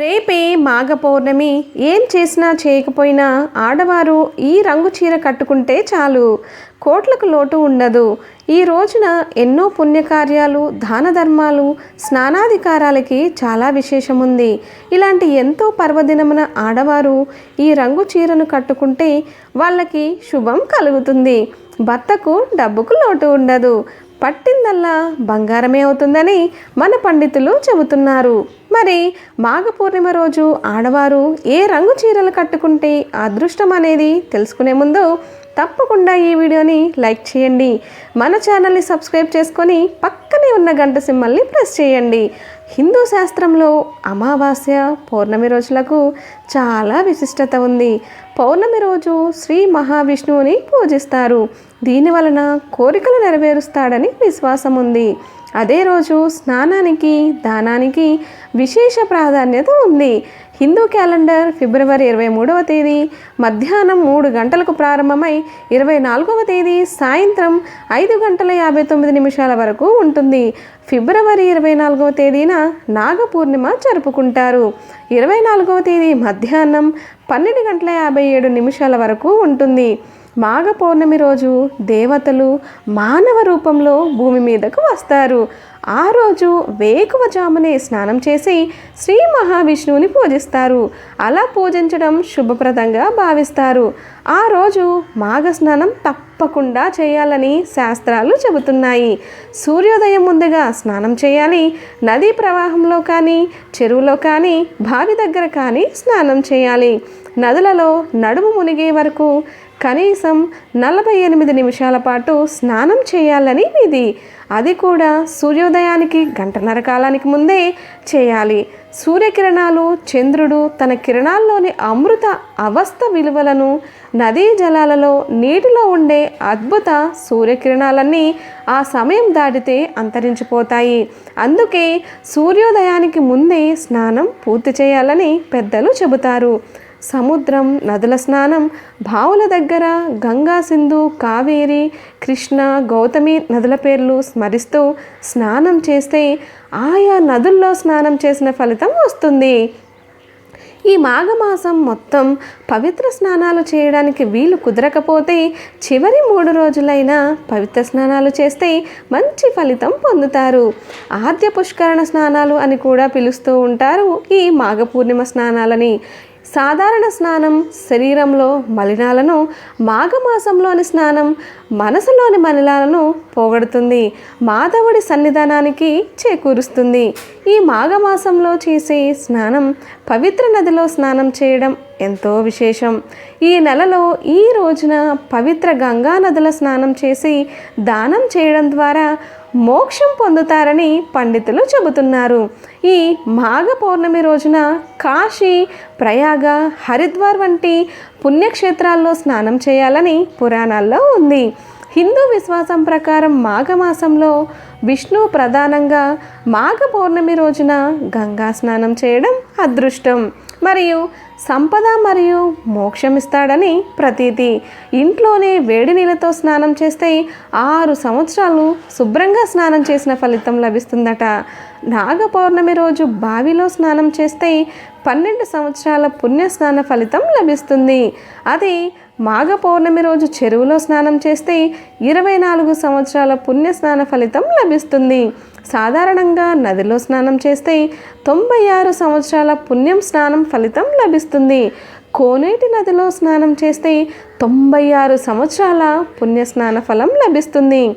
రేపే మాఘ పౌర్ణమి ఏం చేసినా చేయకపోయినా ఆడవారు ఈ రంగు చీర కట్టుకుంటే చాలు. కోట్లకు లోటు ఉండదు. ఈ రోజున ఎన్నో పుణ్యకార్యాలు దాన ధర్మాలు స్నానాధికారాలకి చాలా విశేషం ఉంది ఇలాంటి ఎంతో పర్వదినమున ఆడవారు ఈ రంగు చీరను కట్టుకుంటే వాళ్ళకి శుభం కలుగుతుంది. భర్తకు డబ్బుకు లోటు ఉండదు. పట్టిందల్లా బంగారమే అవుతుందని మన పండితులు చెబుతున్నారు. మరి మాఘ పూర్ణిమ రోజు ఆడవారు ఏ రంగు చీరలు కట్టుకుంటే అదృష్టం అనేది తెలుసుకునే ముందు తప్పకుండా ఈ వీడియోని లైక్ చేయండి. మన ఛానల్ని సబ్స్క్రైబ్ చేసుకొని పక్క ఉన్న గంట సింబల్ని ప్రెస్ చేయండి. హిందూ శాస్త్రంలో అమావాస్య పౌర్ణమి రోజులకు చాలా విశిష్టత ఉంది. పౌర్ణమి రోజు శ్రీ మహావిష్ణువుని పూజిస్తారు. దీని వలన కోరికలు నెరవేరుస్తాడని విశ్వాసం ఉంది. అదే రోజు స్నానానికి దానానికి విశేష ప్రాధాన్యత ఉంది. హిందూ క్యాలెండర్ ఫిబ్రవరి ఇరవై మూడవ తేదీ మధ్యాహ్నం మూడు గంటలకు ప్రారంభమై ఇరవై నాలుగవ తేదీ సాయంత్రం ఐదు గంటల యాభై తొమ్మిది నిమిషాల వరకు ఉంటుంది. ఫిబ్రవరి ఇరవై నాలుగవ తేదీన నాగపూర్ణిమ జరుపుకుంటారు. ఇరవై నాలుగవ తేదీ మధ్యాహ్నం పన్నెండు గంటల యాభై ఏడు నిమిషాల వరకు ఉంటుంది. మాఘ పౌర్ణమి రోజు దేవతలు మానవ రూపంలో భూమి మీదకు వస్తారు. ఆ రోజు వేకువజామునే స్నానం చేసి శ్రీ మహావిష్ణువుని పూజిస్తారు. అలా పూజించడం శుభప్రదంగా భావిస్తారు. ఆ రోజు మాఘ స్నానం తప్పకుండా చేయాలని శాస్త్రాలు చెబుతున్నాయి. సూర్యోదయం ముందుగా స్నానం చేయాలి నదీ ప్రవాహంలో కానీ చెరువులో కానీ బావి దగ్గర కానీ స్నానం చేయాలి. నదులలో నడుము మునిగే వరకు కనీసం నలభై ఎనిమిది నిమిషాల పాటు స్నానం చేయాలని విధి. అది కూడా సూర్యోదయానికి గంటన్నర కాలానికి ముందే చేయాలి. సూర్యకిరణాలు చంద్రుడు తన కిరణాల్లోని అమృత అవస్థ విలువలను నదీ జలాలలో నీటిలో ఉండే అద్భుత సూర్యకిరణాలన్నీ ఆ సమయం దాటితే అంతరించిపోతాయి. అందుకే సూర్యోదయానికి ముందే స్నానం పూర్తి చేయాలని పెద్దలు చెబుతారు. సముద్రం నదుల స్నానం బావుల దగ్గర గంగా సింధు కావేరి కృష్ణ గౌతమి నదుల పేర్లు స్మరిస్తూ స్నానం చేస్తే ఆయా నదుల్లో స్నానం చేసిన ఫలితం వస్తుంది. ఈ మాఘమాసం మొత్తం పవిత్ర స్నానాలు చేయడానికి వీలు కుదరకపోతే చివరి మూడు రోజులైన పవిత్ర స్నానాలు చేస్తే మంచి ఫలితం పొందుతారు. ఆద్య పుష్కరణ స్నానాలు అని కూడా పిలుస్తూ ఉంటారు ఈ మాఘ పూర్ణిమ స్నానాలని. సాధారణ స్నానం శరీరంలో మలినాలను మాఘమాసంలోని స్నానం మనసులోని మలినాలను పోగొడుతుంది. మాధవుడి సన్నిధానానికి చేకూరుస్తుంది. ఈ మాఘమాసంలో చేసే స్నానం పవిత్ర నదిలో స్నానం చేయడం ఎంతో విశేషం. ఈ నెలలో ఈ రోజున పవిత్ర గంగా నదుల స్నానం చేసి దానం చేయడం ద్వారా మోక్షం పొందుతారని పండితులు చెబుతున్నారు. ఈ మాఘ పౌర్ణమి రోజున కాశీ ప్రయాగ హరిద్వార్ వంటి పుణ్యక్షేత్రాల్లో స్నానం చేయాలని పురాణాల్లో ఉంది. హిందూ విశ్వాసం ప్రకారం మాఘమాసంలో విష్ణు ప్రధానంగా మాఘ పౌర్ణమి రోజున గంగా స్నానం చేయడం అదృష్టం. మరియు సంపద మరియు మోక్షం ఇస్తాడని ప్రతీతి. ఇంట్లోనే వేడి నీళ్ళతో స్నానం చేస్తే ఆరు సంవత్సరాలు శుభ్రంగా స్నానం చేసిన ఫలితం లభిస్తుందట. నాగ పౌర్ణమి రోజు బావిలో స్నానం చేస్తే పన్నెండు సంవత్సరాల పుణ్య స్నాన ఫలితం లభిస్తుంది. అది మాఘ పౌర్ణమి రోజు చెరువులో స్నానం చేస్తే ఇరవై నాలుగు సంవత్సరాల పుణ్య స్నాన ఫలితం లభిస్తుంది. సాధారణంగా నదిలో స్నానం చేస్తే తొంభై ఆరు సంవత్సరాల పుణ్యం స్నానం ఫలితం లభిస్తుంది. కోనేటి నదిలో స్నానం చేస్తే తొంభై ఆరు సంవత్సరాల పుణ్య స్నాన ఫలం లభిస్తుంది.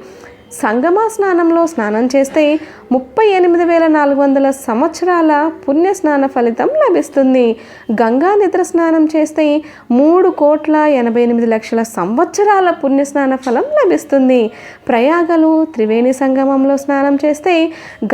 సంగమ స్నానంలో స్నానం చేస్తే ముప్పై ఎనిమిది వేల నాలుగు వందల సంవత్సరాల పుణ్య స్నాన ఫలితం లభిస్తుంది. గంగా నిద్ర స్నానం చేస్తే మూడు కోట్ల ఎనభై ఎనిమిది లక్షల సంవత్సరాల పుణ్య స్నాన ఫలం లభిస్తుంది. ప్రయాగలు త్రివేణి సంగమంలో స్నానం చేస్తే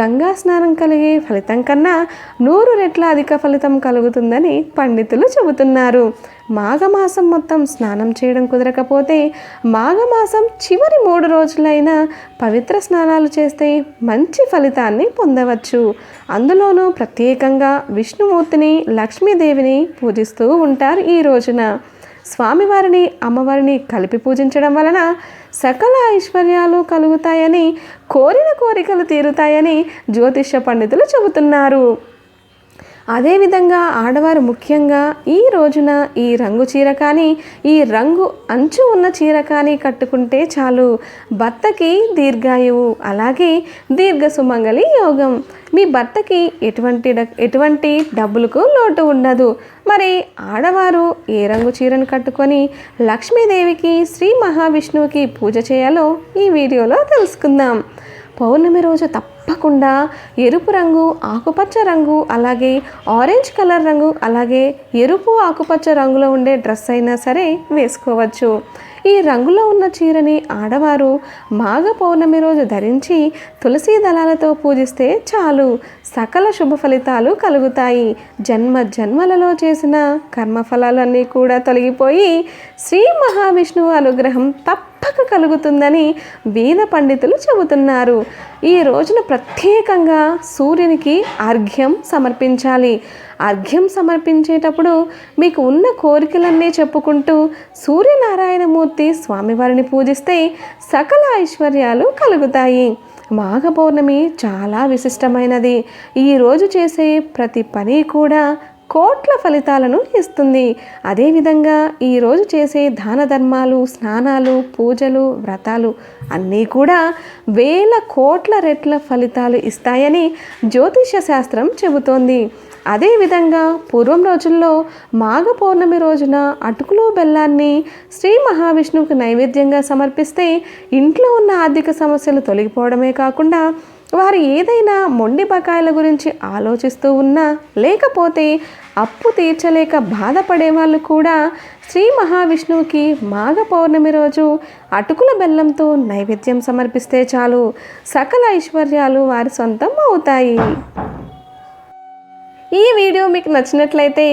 గంగా స్నానం కలిగే ఫలితం కన్నా నూరు రెట్ల అధిక ఫలితం కలుగుతుందని పండితులు చెబుతున్నారు. మాఘమాసం మొత్తం స్నానం చేయడం కుదరకపోతే మాఘమాసం చివరి మూడు రోజులైన పవిత్ర స్నానాలు చేస్తే మంచి ఫలితాన్ని పొందవచ్చు. అందులోనూ ప్రత్యేకంగా విష్ణుమూర్తిని లక్ష్మీదేవిని పూజిస్తూ ఉంటారు ఈ రోజున. స్వామివారిని అమ్మవారిని కలిపి పూజించడం వలన సకల ఐశ్వర్యాలు కలుగుతాయని కోరిన కోరికలు తీరుతాయని జ్యోతిష పండితులు చెబుతున్నారు. అదేవిధంగా ఆడవారు ముఖ్యంగా ఈ రోజున ఈ రంగు చీర కానీ ఈ రంగు అంచు ఉన్న చీర కానీ కట్టుకుంటే చాలు. భర్తకి దీర్ఘాయువు అలాగే దీర్ఘ సుమంగళి యోగం. మీ భర్తకి ఎటువంటి డ- ఎటువంటి డబ్బులకు లోటు ఉండదు. మరి ఆడవారు ఏ రంగు చీరను కట్టుకొని లక్ష్మీదేవికి శ్రీ మహావిష్ణువుకి పూజ చేయాలో ఈ వీడియోలో తెలుసుకుందాం. పౌర్ణమి రోజు తప్పకుండా ఎరుపు రంగు ఆకుపచ్చ రంగు అలాగే ఆరెంజ్ కలర్ రంగు అలాగే ఎరుపు ఆకుపచ్చ రంగులో ఉండే డ్రెస్ అయినా సరే వేసుకోవచ్చు. ఈ రంగులో ఉన్న చీరని ఆడవారు మాఘ పౌర్ణమి రోజు ధరించి తులసి దళాలతో పూజిస్తే చాలు. సకల శుభ ఫలితాలు కలుగుతాయి. జన్మ జన్మలలో చేసిన కర్మఫలాలన్నీ కూడా తొలగిపోయి శ్రీ మహావిష్ణువు అనుగ్రహం తప్పక కలుగుతుందని వేద పండితులు చెబుతున్నారు. ఈ రోజున ప్రత్యేకంగా సూర్యునికి అర్ఘ్యం సమర్పించాలి. అర్ఘ్యం సమర్పించేటప్పుడు మీకు ఉన్న కోరికలన్నీ చెప్పుకుంటూ సూర్యనారాయణమూర్తి స్వామివారిని పూజిస్తే సకల ఐశ్వర్యాలు కలుగుతాయి. మాఘ పౌర్ణమి చాలా విశిష్టమైనది. ఈరోజు చేసే ప్రతి పని కూడా కోట్ల ఫలితాలను ఇస్తుంది. అదేవిధంగా ఈరోజు చేసే దాన ధర్మాలు స్నానాలు పూజలు వ్రతాలు అన్నీ కూడా వేల కోట్ల రెట్ల ఫలితాలు ఇస్తాయని జ్యోతిష శాస్త్రం చెబుతోంది. అదేవిధంగా పూర్వం రోజుల్లో మాఘ పౌర్ణమి రోజున అటుకులు బెల్లాన్ని శ్రీ మహావిష్ణువుకు నైవేద్యంగా సమర్పిస్తే ఇంట్లో ఉన్న ఆర్థిక సమస్యలు తొలగిపోవడమే కాకుండా వారు ఏదైనా మొండి బకాయిల గురించి ఆలోచిస్తూ ఉన్నా లేకపోతే అప్పు తీర్చలేక బాధపడే వాళ్ళు కూడా శ్రీ మహావిష్ణువుకి మాఘ పౌర్ణమి రోజు అటుకుల బెల్లంతో నైవేద్యం సమర్పిస్తే చాలు. సకల ఐశ్వర్యాలు వారి సొంతం అవుతాయి. ఈ వీడియో మీకు నచ్చినట్లయితే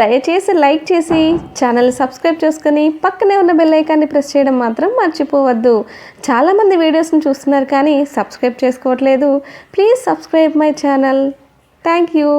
దయచేసి లైక్ చేసి ఛానల్ సబ్స్క్రైబ్ చేసుకొని పక్కనే ఉన్న బెల్ ఐకాన్ని ప్రెస్ చేయడం మాత్రం మర్చిపోవద్దు. చాలామంది వీడియోస్ని చూస్తున్నారు కానీ సబ్స్క్రైబ్ చేసుకోవట్లేదు. Please subscribe my channel. Thank you.